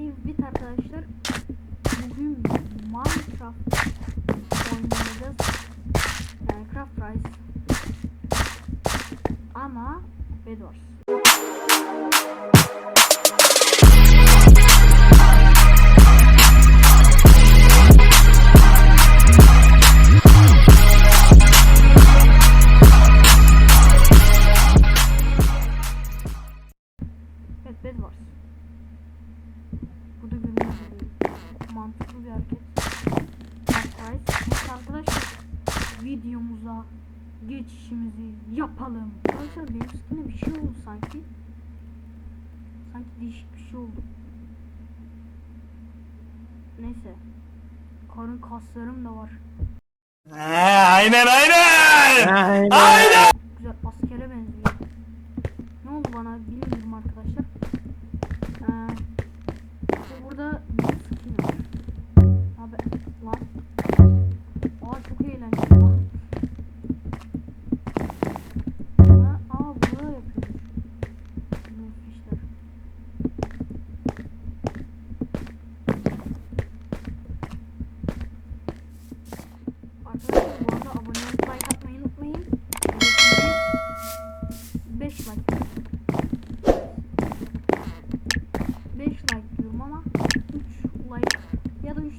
Evet arkadaşlar bugün Minecraft oynayacağız. Yani Craft Rise ama Bedwars. Geçişimizi yapalım. Arkadaşlar benim üstüne bir şey oldu sanki. Sanki değişik bir şey oldu. Neyse. Karın kaslarım da var. aynen aynen. Aynen. Güzel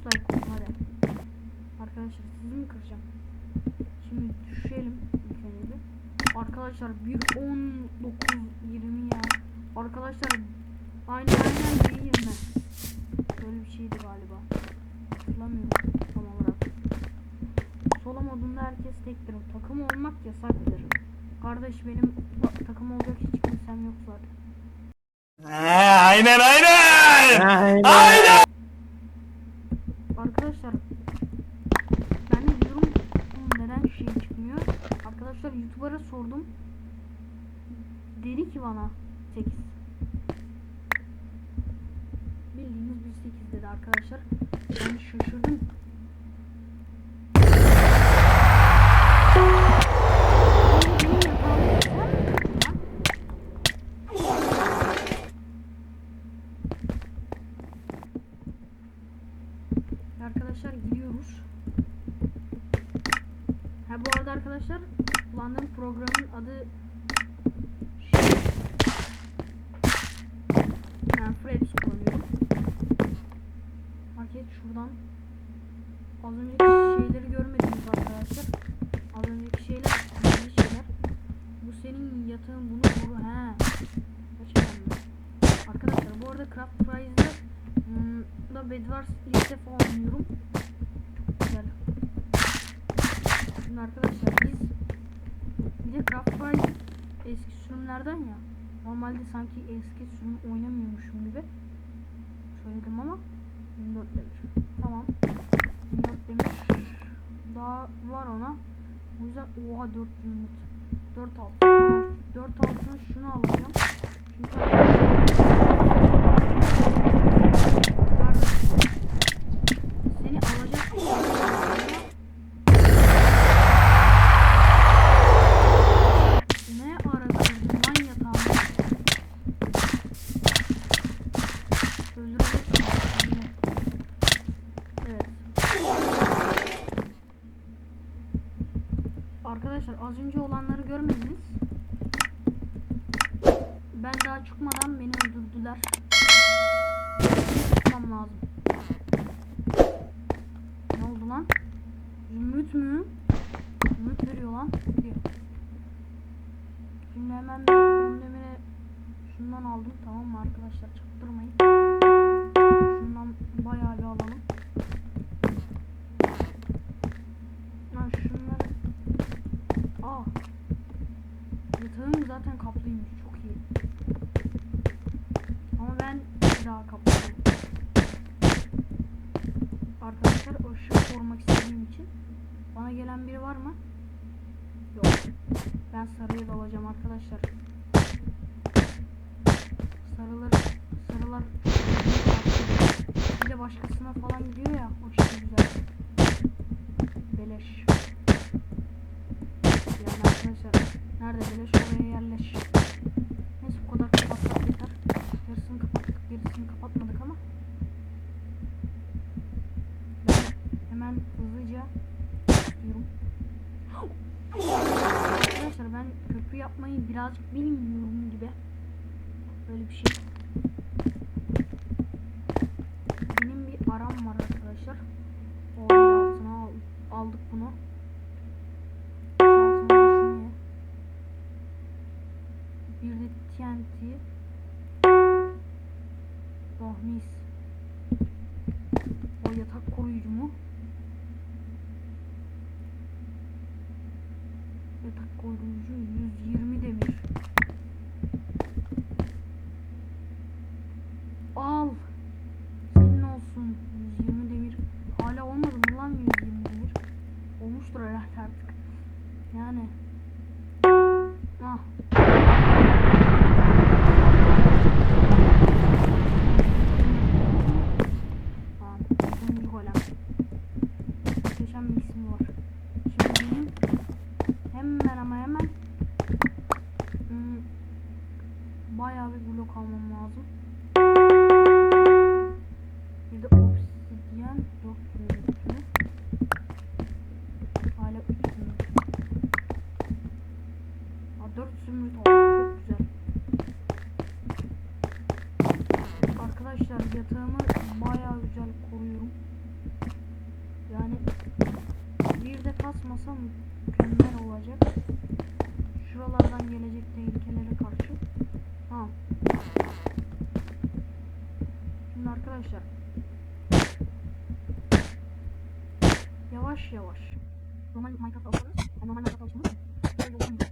like hadi. Arkadaşlar sizi mi kıracağım? Şimdi düşelim ilk önce bir. Arkadaşlar 1 19 20 ya. Arkadaşlar aynen aynen 1 20. Böyle bir şeydi galiba. Hatırlamıyorum tam olarak. Solo modunda herkes tektir. Takım olmak yasaktır. Kardeş benim ta- takım olacak hiç kimsem yok zaten. Aynen aynen. Aynen. Arkadaşlar ben de diyorum "Oğlum neden şey çıkmıyor? YouTuber'a sordum. Dedi ki bana 8. Bildiğiniz bir 8 dedi arkadaşlar. Ben şaşırdım. Şuradan az önceki şeyleri görmediniz arkadaşlar. Az önceki şeyler gizli şeyler. Bu senin yatağın bunu vuru he. Arkadaşlar bu arada Craft Prize'da hmm, da Bedwars ilk defa oynuyorum. Güzel. Şimdi arkadaşlar biz bir de Craft Prize eski sürümlerden ya. Normalde sanki eski sürüm oynamıyormuşum gibi söyledim ama 24 demir. Tamam. 24 demir daha var ona. O yüzden oha 4 zümrüt. 4 altın. Tamam. 4 altın şunu alacağım. Arkadaşlar az önce olanları görmediniz. Ben daha çıkmadan beni öldürdüler. Çıkmam lazım. Ne oldu lan? Zümrüt mü? Zümrüt veriyor lan. Şimdi hemen önlemine şundan aldım tamam mı arkadaşlar çaktırmayın. mı? Yok. Ben sarıya dalacağım arkadaşlar. Sarıları sarılar bir de başkasına falan gidiyor ya. O çok güzel. Beleş. Yani arkadaşlar nerede beleş oraya yerleş. Neyse bu kadar kapatsak yeter. Yarısını kapattık, gerisini kapatmadık ama. Ben hemen hızlıca istiyorum. Arkadaşlar ben köprü yapmayı birazcık bilmiyorum gibi. Böyle bir şey. Benim bir aram var arkadaşlar. O altına al- aldık bunu. Bir de TNT. Oh mis. O yatak koruyucu mu? Koruyucu 120 demir. Bayağı bir blok almam lazım. Bir de obsidyen 4 zümrütünü. Hala 3 zümrüt. Aa, 4 zümrüt oldu. Çok güzel. Arkadaşlar yatağımı bayağı güzel koruyorum. Yani bir de kasmasam mükemmel olacak. Şuralardan gelecek tehlikelere karşı. Tamam. Şimdi arkadaşlar yavaş yavaş normal Minecraft alsanız normal Minecraft alsanız böyle olmuyor.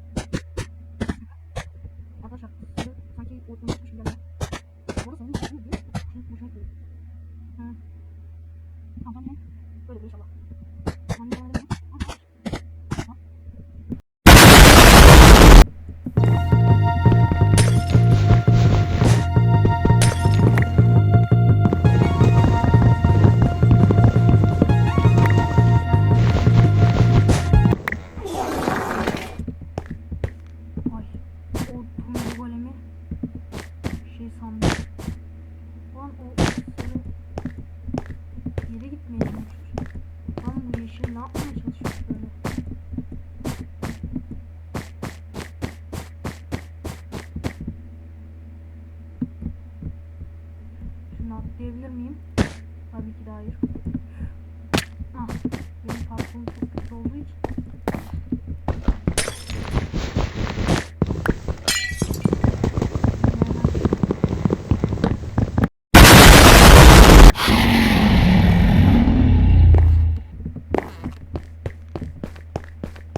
Şunu atlayabilir miyim? Tabii ki de hayır. Ah, benim parkurum çok kötü olduğu için.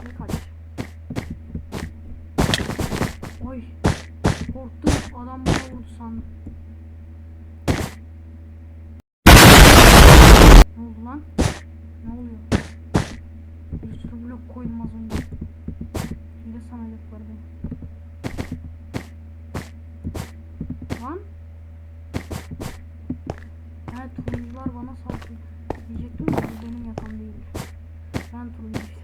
Ne kaç? Oy. Korktum. Adam bana vurdu sandım. Ne oldu lan? Ne oluyor? Bir sürü blok koydum az önce. Bir de sanacaklar beni. Lan? Evet turuncular bana saldırdı. Diyecektim de bu benim yatağım değildir. Ben turuncuyum.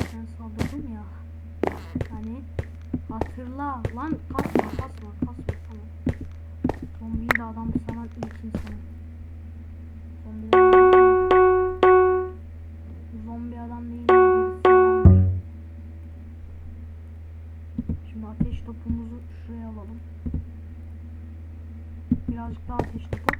Ben saldırdım ya. Hani hatırla lan kasma kasma kasma tamam. Zombiyi de adam sanan ilk insanım. Zombi de adam Zombi adam değil. Şimdi ateş topumuzu şuraya alalım. Birazcık daha ateş topu.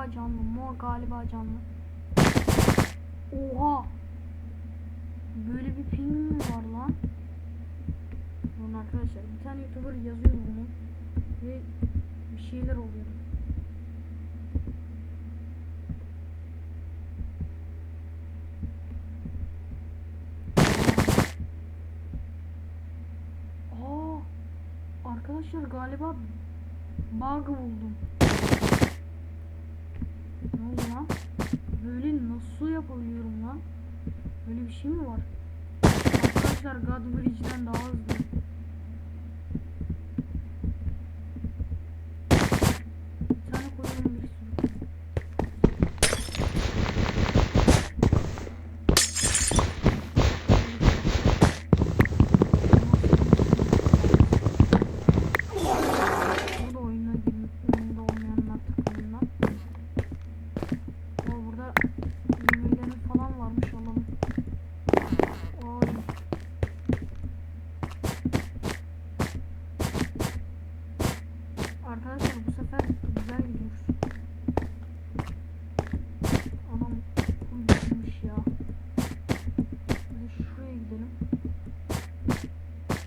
Galiba canlı. Mor galiba canlı. Oha. Böyle bir ping mi var lan? Lan arkadaşlar bir tane youtuber yazıyor bunu ve bir şeyler oluyor. Aa, arkadaşlar galiba bug buldum. Oldu lan? Böyle nasıl yapabiliyorum lan? Böyle bir şey mi var? Arkadaşlar God Bridge'den daha hızlı.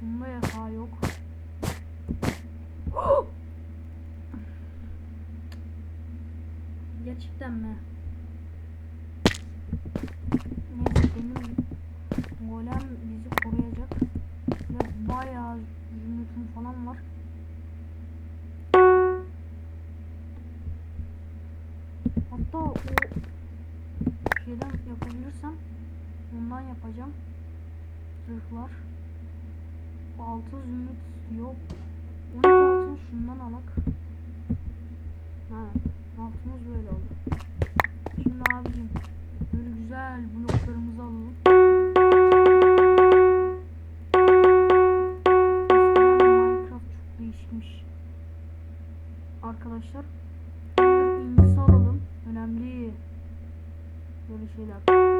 Bunda yatağı yok. Gerçekten mi? Neyse benim golem bizi koruyacak. Ve bayağı zümrütüm falan var. Hatta o şeyden yapabilirsem ondan yapacağım. Zırhlar. Altı zümrüt yok. 12 altın şundan alak. Ha, altımız böyle oldu. Şimdi abicim böyle güzel bloklarımızı alalım. Minecraft çok değişmiş. Arkadaşlar incisi alalım. Önemli. Böyle şeyler.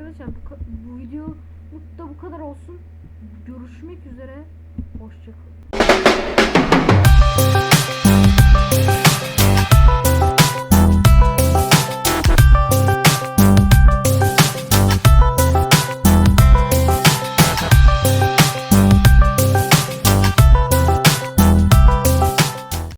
Arkadaşlar bu, bu video da bu kadar olsun. Görüşmek üzere. Hoşçakalın.